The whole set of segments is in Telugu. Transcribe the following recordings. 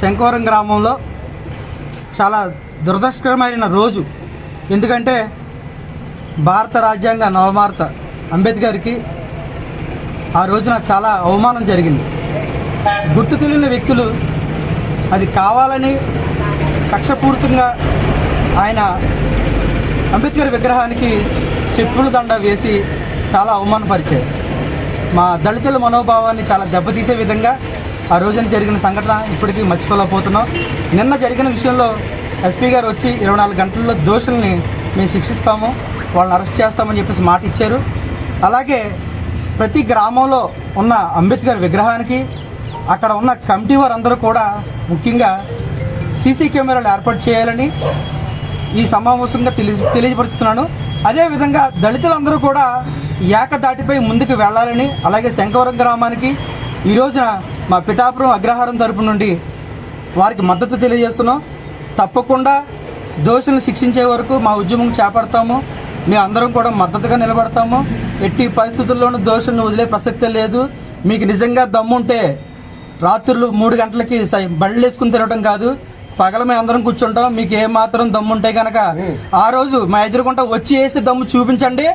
శంకవరం గ్రామంలో చాలా దురదృష్టకరమైన రోజు. ఎందుకంటే భారత రాజ్యాంగ నవమార్త అంబేద్కర్కి ఆ రోజున చాలా అవమానం జరిగింది. గుర్తు తెలియని వ్యక్తులు అది కావాలని కక్షపూరితంగా ఆయన అంబేద్కర్ విగ్రహానికి చెప్పుల దండ వేసి చాలా అవమానపరిచారు. మా దళితుల మనోభావాన్ని చాలా దెబ్బతీసే విధంగా ఆ రోజున జరిగిన సంఘటన ఇప్పటికీ మర్చిపోలేకపోతున్నాం. నిన్న జరిగిన విషయంలో ఎస్పీ గారు వచ్చి ఇరవై నాలుగు గంటల్లో దోషుల్ని మేము శిక్షిస్తాము వాళ్ళని అరెస్ట్ చేస్తామని చెప్పేసి మాట ఇచ్చారు. అలాగే ప్రతి గ్రామంలో ఉన్న అంబేద్కర్ విగ్రహానికి అక్కడ ఉన్న కమిటీ వారందరూ కూడా ముఖ్యంగా సీసీ కెమెరాలు ఏర్పాటు చేయాలని ఈ సమావేశంగా తెలియ తెలియపరుస్తున్నాను. అదేవిధంగా దళితులందరూ కూడా ఏకదాటిపై ముందుకు వెళ్ళాలని అలాగే శంకవరం గ్రామానికి ఈ రోజున మా పిఠాపురం అగ్రహారం తరపు నుండి వారికి మద్దతు తెలియజేస్తున్నాం. తప్పకుండా దోషులను శిక్షించే వరకు మా ఉద్యమం చేపడతాము. మేము అందరం కూడా మద్దతుగా నిలబడతాము. ఎట్టి పరిస్థితుల్లోనూ దోషులను వదిలే ప్రసక్తే లేదు. మీకు నిజంగా దమ్ముంటే రాత్రులు మూడు గంటలకి సై- బళ్ళు వేసుకుని తిరగడం కాదు. పగల మేము అందరం కూర్చుంటాం. మీకు ఏ మాత్రం దమ్ము ఉంటే ఆ రోజు మా ఎదురుకుంటా వచ్చి వేసి దమ్ము చూపించండి.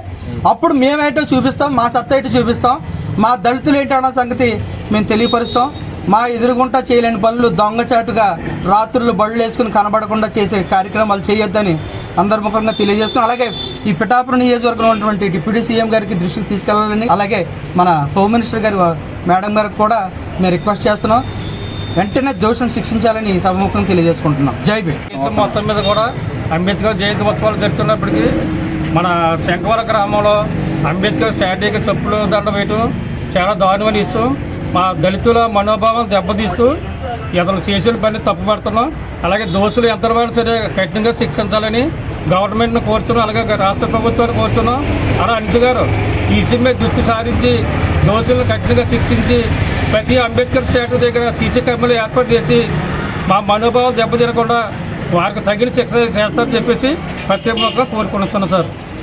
అప్పుడు మేమేటో చూపిస్తాం మా సత్తా ఏంటో చూపిస్తాం. మా దళితులు ఏంటో అన్న సంగతి మేము తెలియపరుస్తాం. మా ఎదురుగుంటా చేయలేని పనులు దొంగచాటుగా రాత్రులు బళ్ళు వేసుకుని కనబడకుండా చేసే కార్యక్రమాలు చేయొద్దని అందరి ముఖంగా తెలియజేస్తున్నాం. అలాగే ఈ పిఠాపురం నియోజకవర్గంలో ఉన్నటువంటి డిప్యూటీ సీఎం గారికి దృష్టికి తీసుకెళ్ళాలని అలాగే మన హోమ్ మినిస్టర్ గారి మేడం గారికి కూడా మేము రిక్వెస్ట్ చేస్తున్నాం. వెంటనే దోషం శిక్షించాలని సభముఖం తెలియజేసుకుంటున్నాం. జై దేశం మొత్తం మీద కూడా అంబేద్కర్ జయంతి ఉత్సవాలు జరుగుతున్నప్పటికీ మన శంకవర గ్రామంలో అంబేద్కర్ స్టాట్యూకి చెప్పులు దండ వేయటం చాలా దారుణమైన ఇస్తూ మా దళితుల మనోభావం దెబ్బతీస్తూ ఇతను చేసిన పని తప్పుపడుతున్నాం. అలాగే దోషులు ఎంతవరకు సరే కఠినంగా శిక్షించాలని గవర్నమెంట్ను కోరుతున్నాం. అలాగే రాష్ట్ర ప్రభుత్వాన్ని కోరుతున్నాం. అలా అంటు గారు ఈ దృష్టి సారించి దోషులను కఠినంగా శిక్షించి ప్రతి అంబేద్కర్ స్టాట్యూ దగ్గర సీసీ కెమెరాలు ఏర్పాటు చేసి మా మనోభావం దెబ్బతినకుండా వారికి తగిన శిక్ష చేస్తారని చెప్పేసి ప్రత్యేకంగా కోరుకుంటున్నాను సార్.